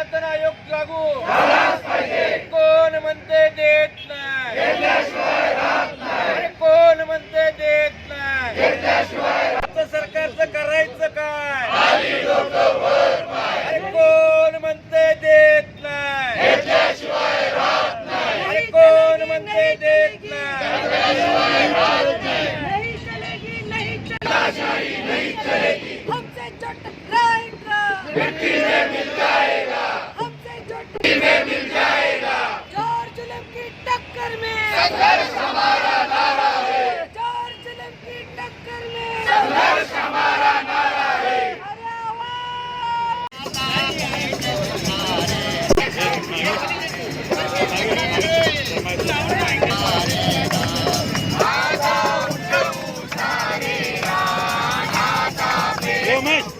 निर्यातन आयोग लागू. कोण म्हणते देत नाही? कोण म्हणते देत नाही? आता सरकारचं करायचं काय? अरे कोण म्हणते देत नाही? अरे कोण म्हणते देत नाही? चलेगी नहीं चलेगी नहीं चलेगी. हमसे जो टकराएगा 我们。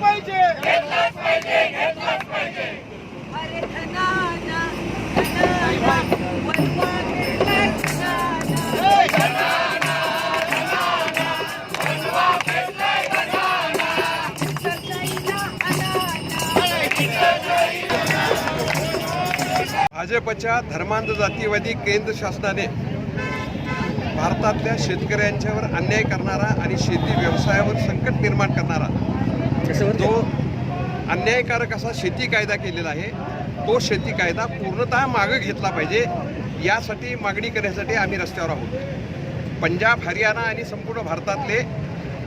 पाहिजे. घेतलंच धनाना धनाना वनवा धनाना अनाना भाजपच्या धर्मांध जातीवादी केंद्र शासनाने भारतातल्या शेतकऱ्यांच्यावर अन्याय करणारा आणि शेती व्यवसायावर संकट निर्माण करणारा जो अन्यायकारक असा शेती कायदा केलेला आहे. तो शेती कायदा पूर्णतः मागं घेतला पाहिजे. यासाठी मागणी करण्यासाठी आम्ही रस्त्यावर आहोत. पंजाब हरियाणा आणि संपूर्ण भारतातले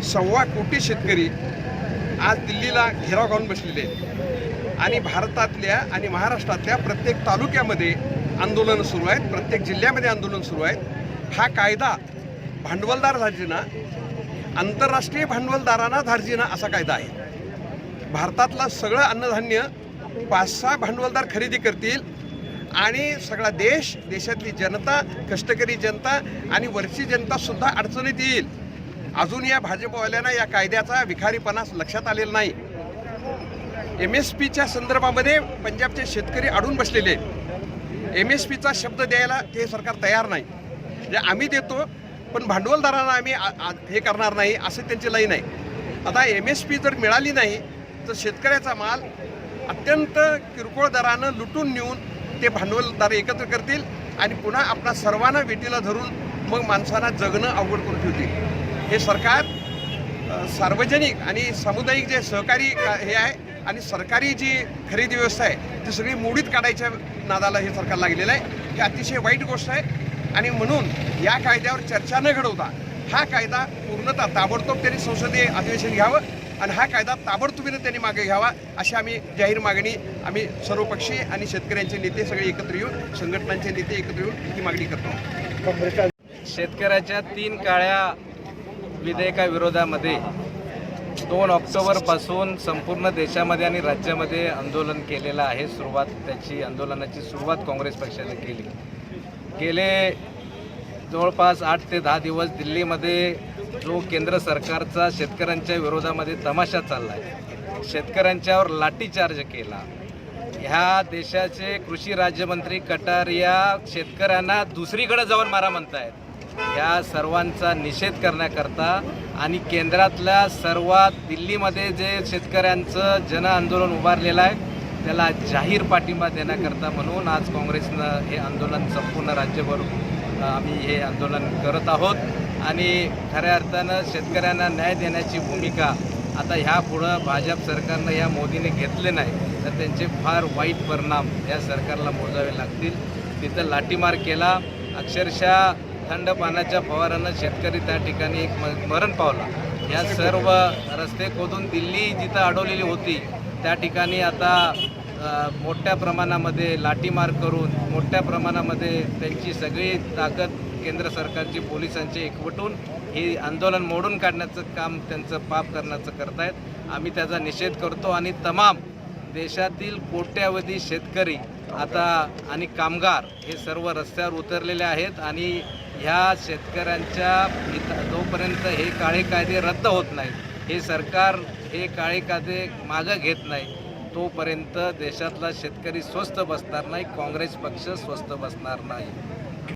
सव्वा कोटी शेतकरी आज दिल्लीला घेराव घालून बसलेले आहेत. आणि भारतातल्या आणि महाराष्ट्रातल्या प्रत्येक तालुक्यामध्ये आंदोलनं सुरू आहेत. प्रत्येक जिल्ह्यामध्ये आंदोलन सुरू आहेत. हा कायदा भांडवलदार धार्जिना आंतरराष्ट्रीय भांडवलदारांना धार्जिना असा कायदा आहे. भारतातला सगळं अन्नधान्य पाच सहा भांडवलदार खरेदी करतील आणि सगळा देश देशातली जनता कष्टकरी जनता आणि वरची जनतासुद्धा अडचणीत येईल. अजून या भाजपवाल्यांना या कायद्याचा विखारीपणा लक्षात आलेला नाही. एम एस पीच्या संदर्भामध्ये पंजाबचे शेतकरी अडून बसलेले. एम एस पीचा शब्द द्यायला ते सरकार तयार नाही. म्हणजे आम्ही देतो पण भांडवलदारांना आम्ही आ- हे करणार नाही असं त्यांची लाईन आहे आता एम एस पी जर मिळाली नाही तर शेतकऱ्याचा माल अत्यंत किरकोळ दरानं लुटून नेऊन ते भांडवलदार एकत्र करतील आणि पुन्हा आपणा सर्वांना वेटीला धरून मग माणसांना जगणं अवघड करून ठेवतील. हे सरकार सार्वजनिक आणि सामुदायिक जे सहकारी का- हे आहे आणि सरकारी जी खरेदी व्यवस्था आहे ती सगळी मोडीत काढायच्या नादाला हे सरकार लागलेलं आहे. ही अतिशय वाईट गोष्ट आहे आणि म्हणून या कायद्यावर चर्चा न घडवता हा कायदा पूर्णतः ताबडतोब त्यांनी संसदीय अधिवेशन घ्यावं. आणि हा कायदा ताबडतोबीनं त्यांनी मागे घ्यावा अशी आम्ही जाहीर मागणी आम्ही सर्वपक्षीय आणि शेतकऱ्यांचे नेते सगळे एकत्र येऊन संघटनांचे नेते एकत्र येऊन ही मागणी करतो. शेतकऱ्याच्या तीन काळ्या विधेयकाविरोधामध्ये दोन ऑक्टोबरपासून संपूर्ण देशामध्ये आणि राज्यामध्ये आंदोलन केलेलं आहे सुरुवात त्याची आंदोलनाची सुरुवात काँग्रेस पक्षाने केली. गेले जवळपास आठ ते दहा दिवस दिल्लीमध्ये जो केंद्र सरकारचा शेतकऱ्यांच्या विरोधामध्ये तमाशा चालला आहे शेतकऱ्यांच्यावर लाठीचार्ज केला ह्या देशाचे कृषी राज्यमंत्री कटारिया शेतकऱ्यांना दुसरीकडे जाऊन मारा म्हणतायत. या सर्वांचा निषेध करण्याकरता आणि केंद्रातल्या सर्वात दिल्लीमध्ये जे शेतकऱ्यांचं जन आंदोलन उभारलेलं आहे त्याला जाहीर पाठिंबा देण्याकरता म्हणून आज काँग्रेसनं हे आंदोलन संपूर्ण राज्यभर आम्ही हे आंदोलन करत आहोत. आणि खऱ्या अर्थानं शेतकऱ्यांना न्याय देण्याची भूमिका आता ह्या पुढं भाजप सरकारनं या मोदीने घेतले नाही तर त्यांचे फार वाईट परिणाम या सरकारला मोजावे लागतील. तिथं लाठीमार केला. अक्षरशः थंड पाण्याच्या फवारानं शेतकरी त्या ठिकाणी एक म- मरण पावला. या सर्व रस्ते खोदून दिल्ली जिथं अडवलेली होती त्या ठिकाणी आता मोठ्या प्रमाणामध्ये लाठीमार करून मोठ्या प्रमाणामध्ये त्यांची सगळी ताकद केंद्र सरकारची पोलिसांचे एकवटून हे आंदोलन मोडून काढण्याचं काम त्यांचं पाप करण्याचं करतायत. आम्ही त्याचा निषेध करतो आणि तमाम देशातील कोट्यावधी शेतकरी आता आणि कामगार हे सर्व रस्त्यावर उतरलेले आहेत आणि ह्या शेतकऱ्यांच्या जोपर्यंत हे काळे कायदे रद्द होत नाहीत हे सरकार हे काळे कायदे मागं घेत नाही तोपर्यंत देशातला शेतकरी स्वस्त बसणार नाही काँग्रेस पक्ष स्वस्त बसणार नाही.